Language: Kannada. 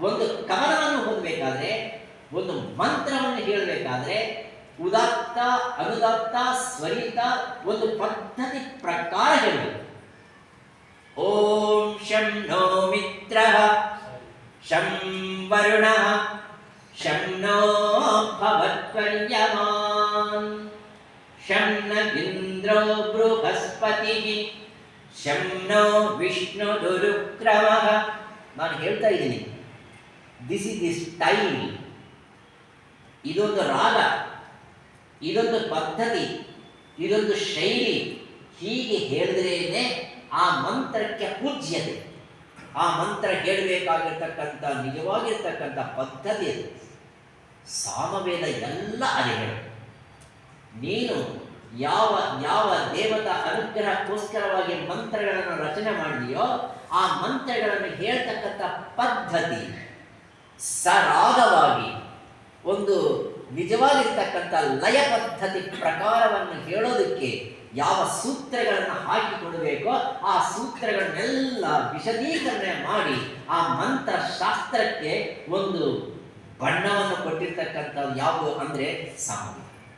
ಒಂದು ಕಮಲವನ್ನು ಹೊಂದಬೇಕಾದ್ರೆ, ಒಂದು ಮಂತ್ರವನ್ನು ಹೇಳಬೇಕಾದ್ರೆ, ಉದಾತ್ತ, ಅನುದಾತ್ತ, ಸ್ವರಿತ ಒಂದು ಪದ್ಧತಿ ಪ್ರಕಾರ ಹೇಳಬೇಕು. ಓಂ ಶಂ ನೋ ಮಿತ್ರ, ಶಂ ವರುಣ, ಶಂ ನೋ ಭವತ್ವರ್ಯಮಾನ್ ಶಂ ನ ಇಂದ್ರೋ ಬೃಹಸ್ಪತಿ, ಶಂ ನೋ ವಿಷ್ಣು ದುರುಕ್ರಮಃ. ನಾನು ಹೇಳ್ತಾ ಇದ್ದೀನಿ ದಿಸ್ ಇಸ್ ದಿಸ್ ಟೈಮ್ ಇದೊಂದು ರಾಗ, ಇದೊಂದು ಪದ್ಧತಿ, ಇದೊಂದು ಶೈಲಿ ಹೀಗೆ ಹೇಳಿದ್ರೇನೆ ಆ ಮಂತ್ರಕ್ಕೆ ಪೂಜ್ಯತೆ. ಆ ಮಂತ್ರ ಹೇಳಬೇಕಾಗಿರ್ತಕ್ಕಂಥ, ನಿಜವಾಗಿರ್ತಕ್ಕಂಥ ಪದ್ಧತಿ ಅದು. ಸಾಮವೇದ ಎಲ್ಲ ಅದೇ ನೀನು ಯಾವ ಯಾವ ದೇವತಾ ಅನುಗ್ರಹಕ್ಕೋಸ್ಕರವಾಗಿ ಮಂತ್ರಗಳನ್ನು ರಚನೆ ಮಾಡಿದೆಯೋ ಆ ಮಂತ್ರಗಳನ್ನು ಹೇಳ್ತಕ್ಕಂಥ ಪದ್ಧತಿ. ಸರಾಗವಾಗಿ ಒಂದು ನಿಜವಾಗಿರ್ತಕ್ಕಂಥ ಲಯ ಪದ್ಧತಿ ಪ್ರಕಾರವನ್ನು ಹೇಳೋದಕ್ಕೆ ಯಾವ ಸೂತ್ರಗಳನ್ನು ಹಾಕಿಕೊಡಬೇಕೋ ಆ ಸೂತ್ರಗಳನ್ನೆಲ್ಲ ವಿಶದೀಕರಣೆ ಮಾಡಿ ಆ ಮಂತ್ರ ಶಾಸ್ತ್ರಕ್ಕೆ ಒಂದು ಬಣ್ಣವನ್ನು ಕೊಟ್ಟಿರ್ತಕ್ಕಂಥದ್ದು ಯಾವುದು ಅಂದರೆ ಸಾಮವೇದ